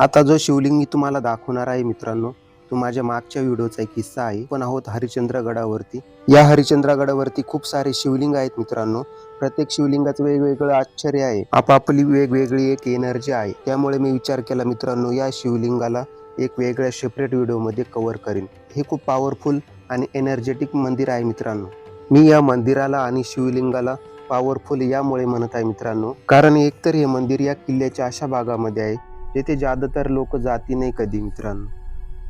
आता जो शिवलिंग मी तुम्हाला दाखवणार आहे मित्रांनो तो माझ्या मागच्या व्हिडिओचा एक किस्सा आहे. पण आहोत हरिचंद्रगडावरती या हरिचंद्रगडावरती खूप सारे शिवलिंग आहेत मित्रांनो. प्रत्येक शिवलिंगाचं वेगवेगळं आश्चर्य आहे. आपापली वेगवेगळी एक एनर्जी आहे. त्यामुळे मी विचार केला मित्रांनो या शिवलिंगाला एक वेगळ्या सेपरेट व्हिडिओमध्ये कव्हर करीन. हे खूप पॉवरफुल आणि एनर्जेटिक मंदिर आहे मित्रांनो. मी या मंदिराला आणि शिवलिंगाला पॉवरफुल यामुळे म्हणत आहे मित्रांनो. कारण एकतर हे मंदिर या किल्ल्याच्या अशा भागामध्ये आहे जेथे ज्यादातर लोक जाती नाही कधी मित्रांनो.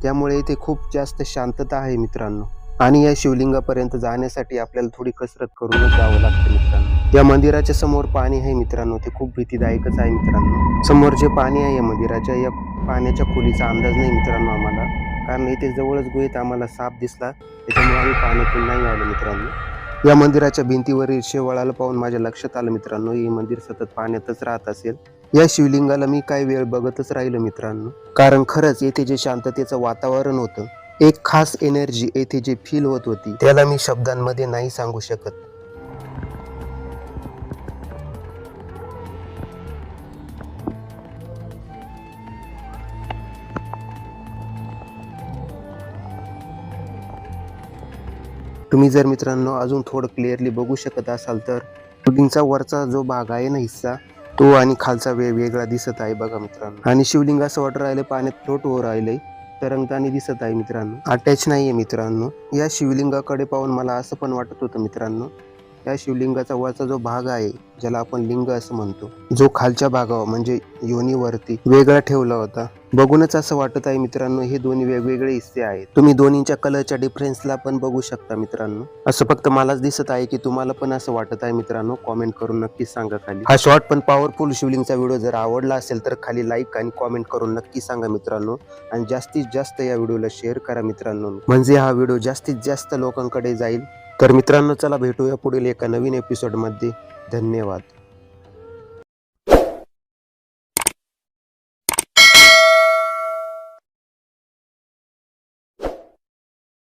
त्यामुळे इथे खूप जास्त शांतता आहे मित्रांनो. आणि या शिवलिंगापर्यंत जाण्यासाठी आपल्याला थोडी कसरत करूनच जावं लागतं मित्रांनो. या मंदिराच्या समोर पाणी आहे मित्रांनो. ते खूप भीतीदायकच आहे मित्रांनो. समोर जे पाणी आहे या मंदिराच्या या पाण्याच्या खोलीचा अंदाज नाही मित्रांनो आम्हाला. कारण इथे जवळच गुहेत आम्हाला साप दिसला. त्याच्यामुळे आम्ही पाण्यातून नाही आलो मित्रांनो. या मंदिराच्या भिंतीवरील शेवाळाला पाहून माझ्या लक्षात आलं मित्रांनो हे मंदिर सतत पाण्यातच राहत असेल. या शिवलिंगाला मी काही वेळ बघतच राहिलो मित्रांनो. कारण खरंच येथे जे शांततेचं वातावरण होतं एक खास एनर्जी येथे जे फील होत होती त्याला मी शब्दांमध्ये नाही सांगू शकत. तुम्ही जर मित्रांनो अजून थोडं क्लिअरली बघू शकत असाल तर शिवलिंगचा वरचा जो भाग आहे ना हिस्सा तो आणि खालचा वेगवेगळा दिसत आहे बघा मित्रांनो. आणि शिवलिंग असं वाटत राहिलं पाण्यात फ्लोट होऊ राहिलंय तरंगताना दिसत आहे मित्रांनो. अटॅच नाहीये मित्रांनो. या शिवलिंगाकडे पाहून मला असं पण वाटत होतं मित्रांनो या शिवलिंगाचा वरचा जो भाग आहे ज्याला आपण लिंग असं म्हणतो जो खालच्या भागावर म्हणजे योनीवरती वेगळा ठेवला होता. बघूनच असं वाटत आहे मित्रांनो हे दोन्ही वेगवेगळे हिस्से आहेत. तुम्ही दोन्हीच्या कलरच्या डिफरन्सला पण बघू शकता मित्रांनो. असं फक्त मलाच दिसत आहे की तुम्हाला पण असं वाटत आहे मित्रांनो. कॉमेंट करून नक्कीच सांगा खाली. हा शॉर्ट पण पॉवरफुल शिवलिंगचा व्हिडिओ जर आवडला असेल तर खाली लाईक आणि कॉमेंट करून नक्की सांगा मित्रांनो. आणि जास्तीत जास्त या व्हिडिओला शेअर करा मित्रांनो. म्हणजे हा व्हिडिओ जास्तीत जास्त लोकांकडे जाईल. तर मित्रांनो चला भेटूया पुढील एका नवीन एपिसोडमध्ये धन्यवाद.